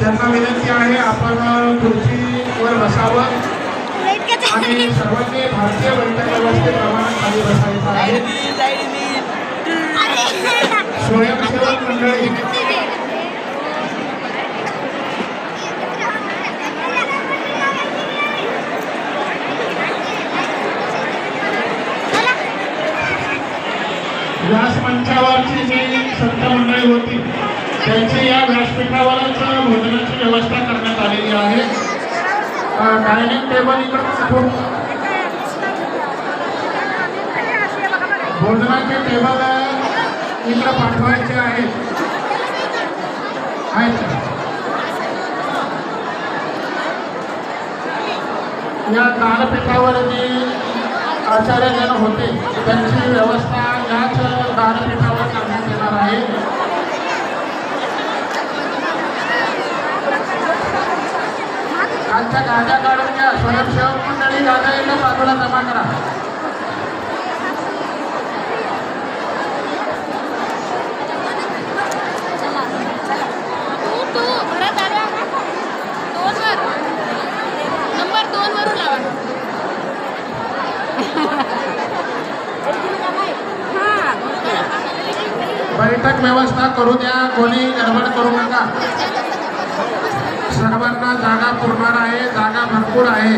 त्यांना विनंती आहे आपण खुर्चीवर बसावं. आणि सर्वांनी भारतीय बैठक व्यवस्थेप्रमाणे खाली बसायचं आहे. स्वयंसेवक मंडळी. व्यासमंचावरची जी संत मंडळी होती त्यांची या व्यासपीठावरच भोजनाची व्यवस्था करण्यात आलेली आहे. डायनिंग टेबल इकडे पाठवून भोजनाचे टेबल इकडे पाठवायचे आहेत. या दानपीठावर जी आचार्यजन होते त्यांची व्यवस्था याच दानपीठावर करण्यात येणार आहे. गाड्या काढून घ्या. स्वयंसेवक मंडळी गाड्या बाजूला जमा करा? बैठक व्यवस्था करू द्या. कोणी गडबड करू नका. सर्वांना जागा पुरणार आहे जागा भरपूर आहे.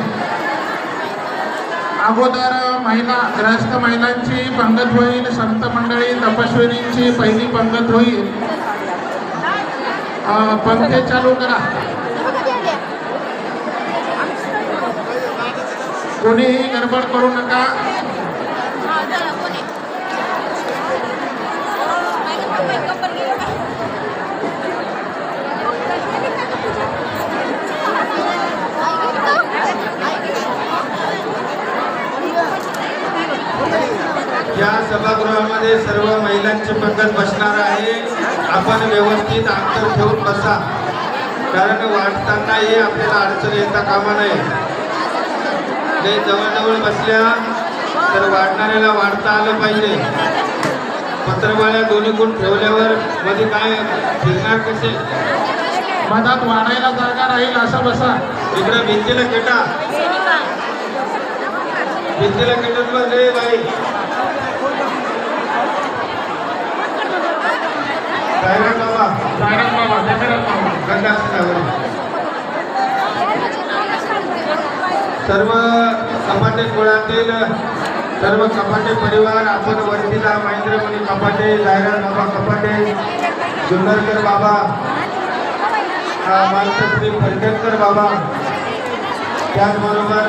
अगोदर महिला ग्रस्त महिलांची पंगत होईल संत मंडळी तपस्विनींची पहिली पंगत होईल. पंखे चालू करा. कोणीही गडबड करू नका हा चला कोणी या सभागृहामध्ये सर्व महिलांची पंगत बसणार आहे. आपण व्यवस्थित अंतर ठेवून बसा. कारण वाटताना हे आपल्याला अडचण येता कामा नये. लय जवळजवळ बसल्या तर वाढणाऱ्याला वाढता आलं पाहिजे. पत्रमाळ्या दोन्ही गुण ठेवल्यावर मध्ये काय फिरणार कसे? मधात वाढायला जागा राहील असं बसा. इकडं भिंतीला केटा. भिंतीला केटत बस रे बाई सायरा बाबा जाहिरात बाबा जाहिरात बाबा गंगास्थावर सर्व कपाटे कुळातील सर्व कपाटे परिवार आपण वरतीला महेंद्रमणी कपाटे जाहिरात बाबा कपाटे जुन्नरकर बाबा मालकश्री फडकेकर बाबा त्याचबरोबर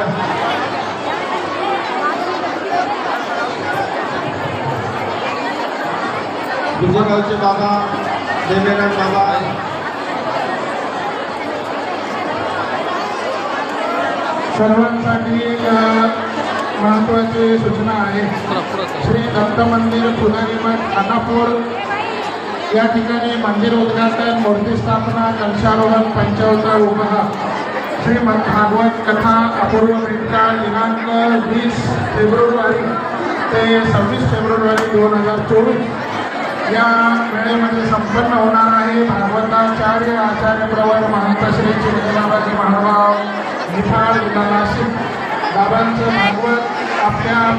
विजयगावचे बाबा देवेनाथ बाबा सर्वांसाठी एक महत्त्वाची सूचना आहे. श्री दत्त मंदिर पुजारी खानापूर. या ठिकाणी मंदिर उद्घाटन मूर्ती स्थापना कलशारोहण पंचवता उपहार श्रीमद भागवत कथा अपूर्व भेटका दिनांक वीस फेब्रुवारी ते सव्वीस फेब्रुवारी दोन हजार चोवीस. या वेळेमध्ये संपन्न होणार आहे भागवताचार्य आचार्य प्रवर महंत श्री चिंतनाबाजी महाभाव. निफाड जिल्हा नाशिक बाबांचं भागवत आपल्या